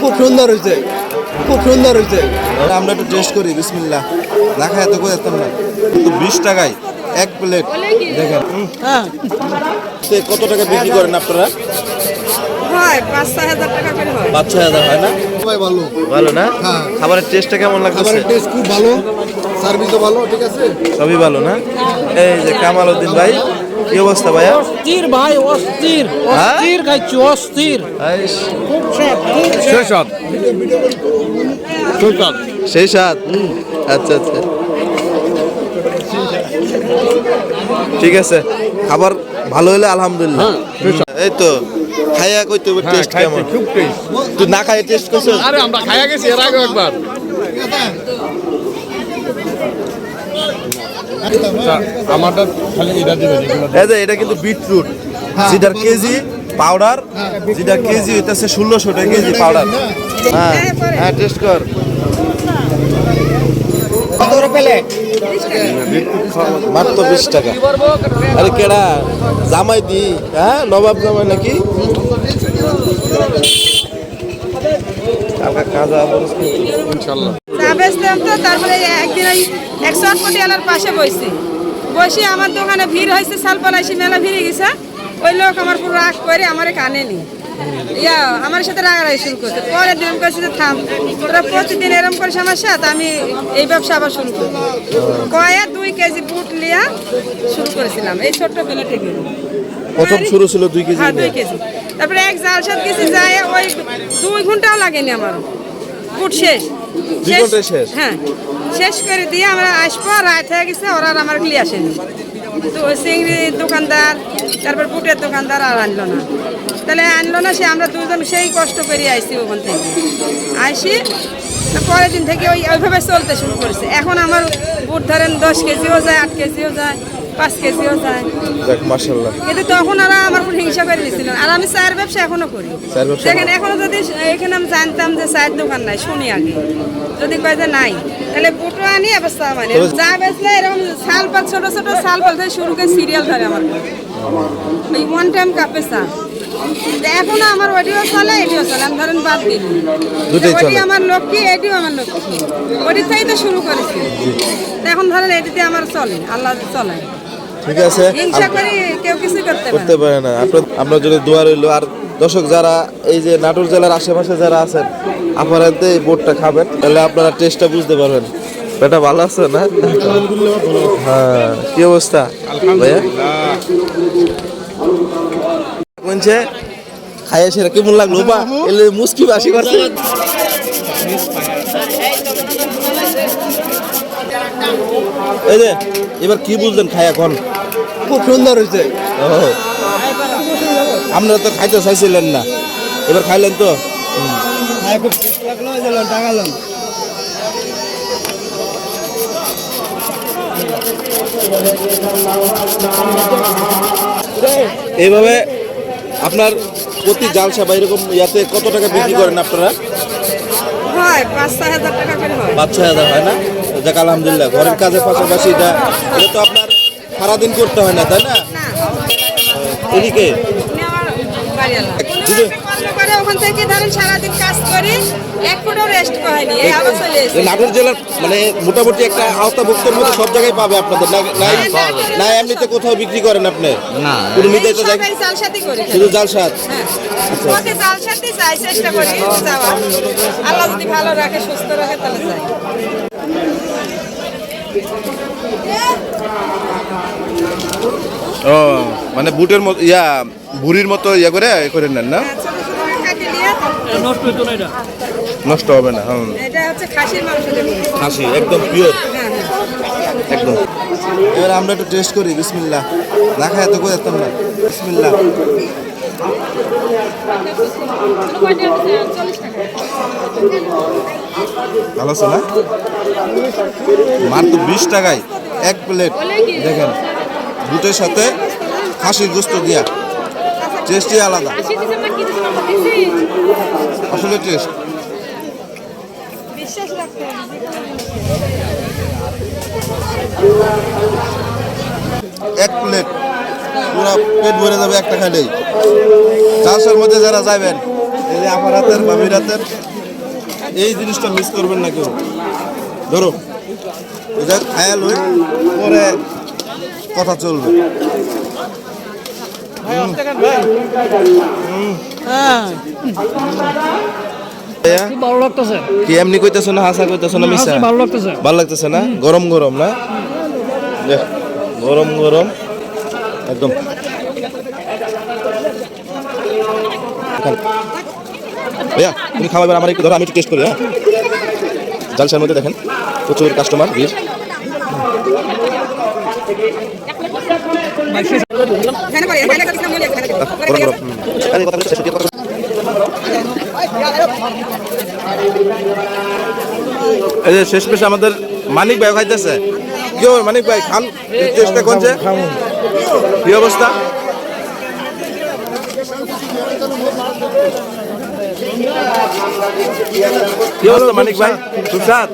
খুব সুন্দর হয়েছে। খুব সুন্দর হয়েছে। আমরা একটু টেস্ট করি বিসমিল্লাহ। না খাই এত করে যেতাম না? কিন্তু বিশ টাকায় এক প্লেট দেখেন। হ্যাঁ। কত টাকা বিক্রি করেন আপনারা? হয় পাঁচ ছয় হাজার হয়। পাঁচ ছয় হাজার হয় না? ভালো। ভালো না? হ্যাঁ। খাবারের টেস্টটা কেমন খাবারের টেস্ট খুব ভালো। সার্ভিসও ভালো ঠিক আছে? সবই ভালো না? এই যে কামাল উদ্দিন ভাই কি অবস্থা ভাইয়া? অস্থির ভাই অস্থির অস্থির খাইছি অস্থির। সেই স্বাদ আচ্ছা আচ্ছা। ঠিক আছে খাবার ভালো হলে আলহামদুলিল্লাহ। এই তো খাইয়া কই তো টেস্ট কেমন? খুব টেস্ট তুই না খাইয়ে টেস্ট করছিস আরে আমরা খাইয়া গেছি এর আগে একবার। আমারটা খালি এটা দিবেন এগুলো যে এটা কিন্তু বিটরুট। যেটার কেজি পাউডার যেটা কেজি হইতেছে ষোলোশো টাকা কেজি পাউডার। হ্যাঁ হ্যাঁ টেস্ট কর। মাত্র বিশ টাকা। আরে কেডা জামাই দি হ্যাঁ নবাব জামাই নাকি? কাজা ইনশাল্লাহ। বেচতাম তো তারপরে একদিন ওই একশো আট পটিয়ালার পাশে বসছি বসে আমার দোকানে ভিড় হয়েছে সালপালাইছি মেলা ভিড়ে গেছে। ওই লোক আমার পুরো রাগ করে আমার কানে নি। ইয়া আমার সাথে রাগারাগি শুরু করছে। পরে দিন কয়েছে যে থাম তোরা প্রতিদিন এরম করে সমস্যা তো আমি এই ব্যবসা আবার শুরু করি কয়ে দুই কেজি বুট লিয়া শুরু করেছিলাম এই ছোট্ট বেলা থেকে প্রথম শুরু ছিল দুই কেজি হ্যাঁ দুই কেজি। তারপরে এক জাল সাত কেজি যায় ওই দুই ঘন্টাও লাগেনি আমার। বুট শেষ? হ্যাঁ শেষ করে দিয়ে আমরা আসব রাত হয়ে গেছে ওরা আর আমার গলি আসেনি তো চিংড়ি দোকানদার তারপর বুটের দোকানদার আর আনলো না। তাহলে আনলো না সে আমরা দুজন সেই কষ্ট করে আইসি ওখান থেকে। আইসি পরের দিন থেকে ওই ওইভাবে চলতে শুরু করেছে। এখন আমার বুট ধরেন দশ কেজিও যায় আট কেজিও যায়। পাঁচ কেজিও যায়। দেখ মাশাল্লাহ কিন্তু তখন আর আমার উপর হিংসা করে দিয়েছিল আর আমি চায়ের ব্যবসা এখনও করি। দেখেন এখনও যদি এখানে আমি জানতাম যে চায়ের দোকান নাই শুনি আগে। যদি কয় যে নাই তাহলে বুটো আনি অবস্থা মানে তবে- যা বেচলে এরকম শাল পাল ছোট ছোট শাল পাল থেকে শুরু করে সিরিয়াল ধরে আমার। ওই ওয়ান টাইম কাপে চা। এখনও আমার ওডিও চলে এডিও চলে। আমি ধরেন বাদ দিই। ওডি আমার লক্ষ্মী এডিও আমার লক্ষ্মী। থেকেই তো শুরু করেছি। এখন ধরেন এটিতে আমার চলে আল্লাহ চলে। ঠিক আছে? করতে পারে না। আপনার জন্য দোয়া রইল। আর দর্শক যারা এই যে নাটোর জেলার আশেপাশে যারা আছেন আপনারা এই বোর্ডটা খাবেন। তাহলে আপনারা টেস্টটা বুঝতে পারবেন। এটা ভালো আছে না? হ্যাঁ কি অবস্থা? ভাইয়া? কোনছে খাইয়া সেটা কেমন লাগল? বা এলে মুসকি বাসি করছে। এই যে এবার কি বুঝলেন খাই এখন খুব সুন্দর হয়েছে। ও আপনারা তো খাইতে চাইছিলেন না। এবার খাইলেন তো? এইভাবে আপনার প্রতি জালসা বা এরকম ইয়াতে কত টাকা বিক্রি করেন আপনারা? হয় পাঁচ ছয় হাজার টাকা করে হয়। পাঁচ ছয় হাজার হয় না? যাক আলহামদুলিল্লাহ ঘরের কাজের পাশাপাশি এটা এটা তো আপনার সারাদিন করতে হয় না তাই না? না। এদিকে? নাটোর জেলার মানে মোটামুটি একটা আওতাভুক্তের মধ্যে সব জায়গায় পাবে আপনাদের না এমনিতে কোথাও বিক্রি করেন আপনি? না। শুধু জাল সাত হ্যাঁ ওকে জাল সাথে চাই চেষ্টা করি আল্লাহ যদি ভালো রাখে সুস্থ রাখে তাহলে যাই। ও মানে বুটের মতো ইয়া বুড়ির মতো ইয়া করে ইয়ে করে নেন না? হ্যাঁ, নষ্ট হবে না করি। হাসি একদম পিওর হ্যাঁ হ্যাঁ একদম। এবার আমরা একটু টেস্ট করি বিসমিল্লাহ। না খাই এত করে যেতাম না বিসমিল্লাহ। ভালো আছে না? মাত্র বিশ টাকায় এক প্লেট, দেখেন বুটের সাথে খাসির গোস্ত দিয়া। টেস্টই আলাদা। আসলে টেস্ট এক প্লেট, পুরো পেট ভরে যাবে একটা খাইলেই। চাষের মধ্যে যারা যাবেন এই যে আমার হাতের মামির হাতের এই জিনিসটা মিস করবেন না কেউ। ধরো। এটা খায়াল হয়ে পরে কথা চলবে। হ্যাঁ ভালো লাগতেছে? কি এমনি কইতেছো না হাসা কইতেছো না মিশা ভালো লাগতেছে? ভালো লাগতেছে না? গরম গরম না? দেখ, গরম গরম। একদম। ভাইয়া তুমি খাওয়াবে আমার একটু ধরো আমি একটু টেস্ট করি হ্যাঁ? জালসার মধ্যে দেখেন। প্রচুর কাস্টমার ভিড়। শেষ পেশে আমাদের মানিক ভাই খাইতেছে। কি মানিক ভাই? খান চেষ্টা করছে কি অবস্থা? কি অবস্থা মানিক ভাই? সুস্বাদ?